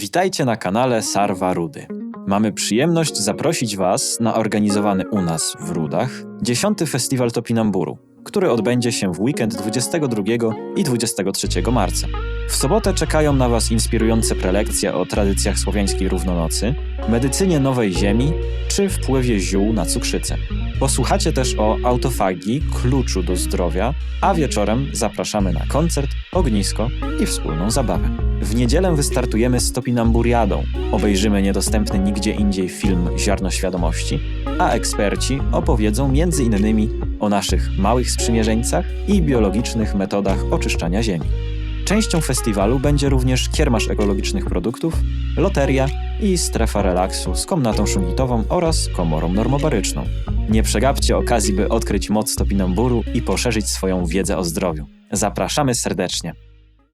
Witajcie na kanale Sarwa Rudy. Mamy przyjemność zaprosić Was na organizowany u nas w Rudach 10. Festiwal Topinamburu, który odbędzie się w weekend 22 i 23 marca. W sobotę czekają na Was inspirujące prelekcje o tradycjach słowiańskiej równonocy, medycynie nowej ziemi czy wpływie ziół na cukrzycę. Posłuchacie też o autofagii, kluczu do zdrowia, a wieczorem zapraszamy na koncert, ognisko i wspólną zabawę. W niedzielę wystartujemy z Topinamburiadą. Obejrzymy niedostępny nigdzie indziej film Ziarno Świadomości, a eksperci opowiedzą innymi o naszych małych sprzymierzeńcach i biologicznych metodach oczyszczania ziemi. Częścią festiwalu będzie również kiermasz ekologicznych produktów, loteria i strefa relaksu z komnatą szungitową oraz komorą normobaryczną. Nie przegapcie okazji, by odkryć moc topinamburu i poszerzyć swoją wiedzę o zdrowiu. Zapraszamy serdecznie.